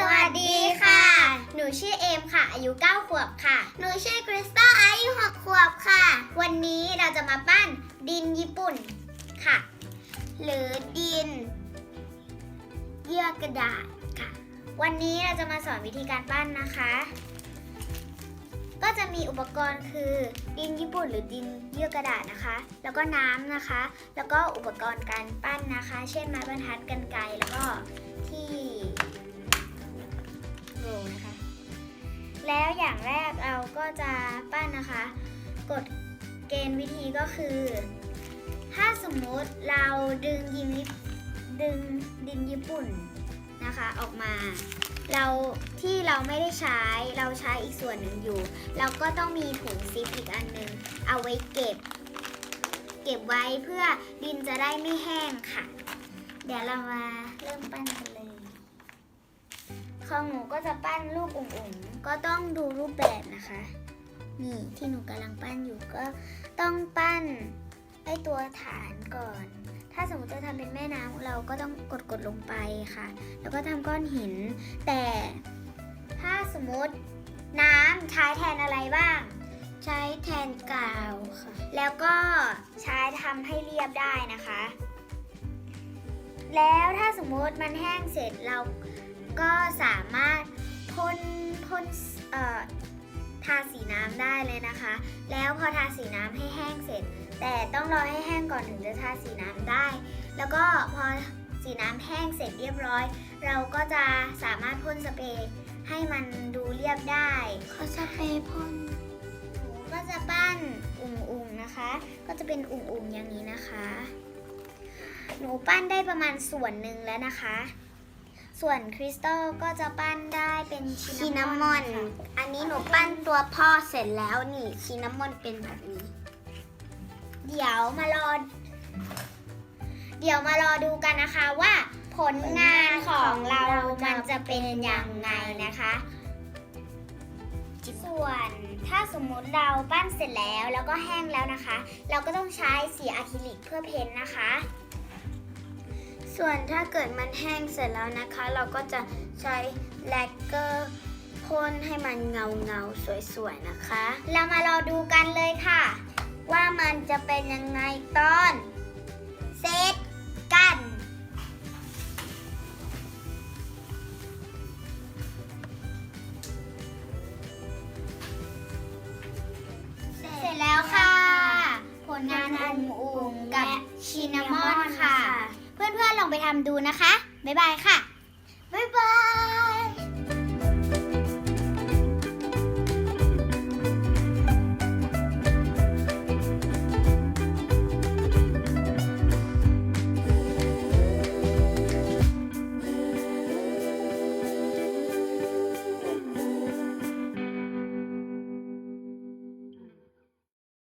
สวัสดีค่ะ หนูชื่อเอมค่ะ อายุ 9 ขวบค่ะ หนูชื่อคริสตัลอายุ 6 ขวบค่ะ วันนี้เราจะมาปั้นดินญี่ปุ่นค่ะ หรือดิน เยื่อกระดาษค่ะ วันนี้เราจะมาสอนวิธีการปั้นนะคะ ก็จะมีอุปกรณ์คือดินญี่ปุ่นหรือดินเยื่อกระดาษนะคะ แล้วก็น้ำนะคะ แล้วก็อุปกรณ์การปั้นนะคะ เช่นไม้บรรทัดกันไกรแล้วก็ที่ โรลนะคะ แล้วอย่างแรกเราก็จะปั้นนะคะกฎเกณฑ์วิธีก็คือ ถ้าสมมุติเราดึงยิมดึงดินญี่ปุ่นนะคะออกมา เราที่เราไม่ได้ใช้เราใช้อีกส่วนหนึ่งอยู่ เราก็ต้องมีถุงซิปอีกอันหนึ่งเอาไว้เก็บ เก็บไว้เพื่อดินจะได้ไม่แห้งค่ะ เดี๋ยวเรามาเริ่มปั้นกันเลย ของหนูก็จะปั้นรูปอุ่งๆก็ต้องดูรูปแบบนะคะ นี่ที่หนูกำลังปั้นอยู่ก็ต้องปั้นไอตัวฐานก่อน ถ้าสมมติจะทำเป็นแม่น้ำเราก็ต้องกดกดลงไปค่ะ แล้วก็ทำก้อนหิน แต่ถ้าสมมติน้ำใช้แทนอะไรบ้าง ใช้แทนกาวค่ะ แล้วก็ใช้ทำให้เรียบได้นะคะ แล้วถ้าสมมติมันแห้งเสร็จเรา ก็สามารถพ่นพ่นเอ่อทาสีน้ำได้เลยนะคะ แล้วพอทาสีน้ำให้แห้งเสร็จ แต่ต้องรอให้แห้งก่อนถึงจะทาสีน้ำได้ แล้วก็พอสีน้ำแห้งเสร็จเรียบร้อย เราก็จะสามารถพ่นสเปรย์ให้มันดูเรียบได้เขาสเปรย์พ่นหนูก็จะปั้นอุ่งๆนะคะ ก็จะเป็นอุ่งๆอย่างนี้นะคะ หนูปั้นได้ประมาณส่วนหนึ่งแล้วนะคะ ส่วนคริสตัลก็จะปั้นได้เป็นชิชินนามามออนนอันนี้หนูปั้นตัวพ่อเสร็จแล้วนี่ชินามอนเป็นแบบนี้ เดี๋ยวมารอ เดี๋ยวมารอดูกันนะคะว่าผลงานของเรามันจะเป็นอย่างไงนะคะ ส่วนถ้าสมมุติเราปั้นเสร็จแล้วแล้วก็แห้งแล้วนะคะ เราก็ต้องใช้สีอะคริลิกเพื่อเพ้นท์นะคะ ส่วนถ้าเกิดมันแห้งเสร็จแล้วนะคะ เราก็จะใช้แลกเกอร์พ่นให้มันเงาเงาๆสวยๆนะคะ เรามารอดูกันเลยค่ะ ว่ามันจะเป็นยังไงตอนเซตกันเสร็จแล้วค่ะ ผลงานอุ่งๆกับชินนามอนค่ะ เพื่อนๆลองไปทำดูนะคะ บ๊ายบายค่ะ บ๊ายบาย